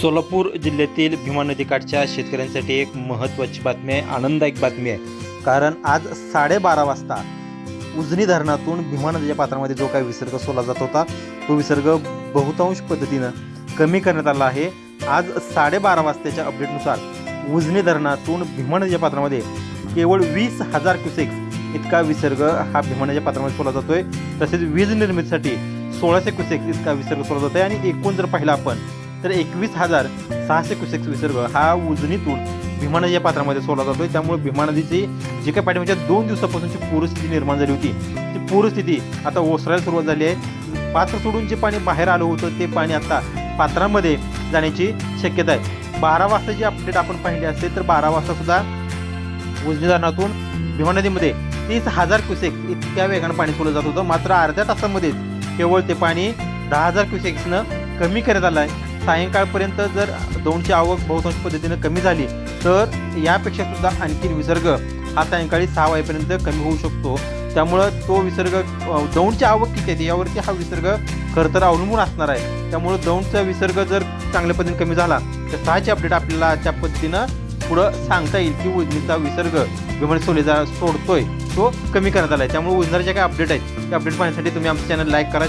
सोलापूर जिल्ह्यातील भीमा नदीकाठच्या शेतकऱ्यांसाठी एक महत्त्वाची बातमी आहे आनंददायक बातमी आहे. कारण आज साडेबारा वाजता उजनी धरणातून भीमा नदीच्या पात्रामध्ये जो काही विसर्ग सोडला जात होता तो विसर्ग बहुतांश पद्धतीनं कमी करण्यात आला आहे. आज साडेबारा वाजताच्या अपडेटनुसार उजनी धरणातून भीमा नदीच्या पात्रामध्ये केवळ वीस हजार क्युसेक्स इतका विसर्ग हा भीमा नदीच्या पात्रामध्ये सोडला जातोय. तसेच वीज निर्मितीसाठी सोळाशे क्युसेक्स इतका विसर्ग सोडला जातोय आणि एकूण जर पाहिला आपण तर एकवीस हजार सहाशे कुसेक्स विसर्ग हा उजनीतून भीमा नदी या पात्रामध्ये सोडला जातोय. त्यामुळे भीमा नदीची जी काही पाठीमागच्या दोन दिवसापासूनची पूरस्थिती निर्माण झाली होती ती पूरस्थिती आता ओसरायला सुरुवात झाली आहे. पात्र सोडून जे पाणी बाहेर आलं होतं ते पाणी आता पात्रामध्ये जाण्याची शक्यता आहे. बारा वाजताची अपडेट आपण पाहिली असते तर बारा वाजता सुद्धा उजनी धरणातून भीमा नदीमध्ये तीस हजार क्युसेक्स इतक्या वेगानं पाणी सोडलं जात होतं. मात्र अर्ध्या तासामध्येच केवळ ते पाणी दहा हजार क्युसेक्सनं कमी करण्यात आलं आहे. सायंकाळपर्यंत जर दोनची आवक बहुतांश पद्धतीनं कमी झाली तर यापेक्षा सुद्धा आणखी विसर्ग हा सायंकाळी सहा वाजेपर्यंत कमी होऊ शकतो. त्यामुळं तो विसर्ग दौंडची आवक किती आहे यावरती हा विसर्ग खरं तर अवलंबून असणार आहे. त्यामुळं दौंडचा विसर्ग जर चांगल्या पद्धतीने कमी झाला तर सहाची अपडेट आपल्याला त्या पद्धतीनं पुढं सांगता येईल की उजनीचा विसर्ग विमान सोलेजा सोडतोय तो कमी करण्यात आला आहे त्यामुळे उजनाच्या काय अपडेट आहेत ते अपडेट पाहण्यासाठी तुम्ही आमचं चॅनल लाईक करा.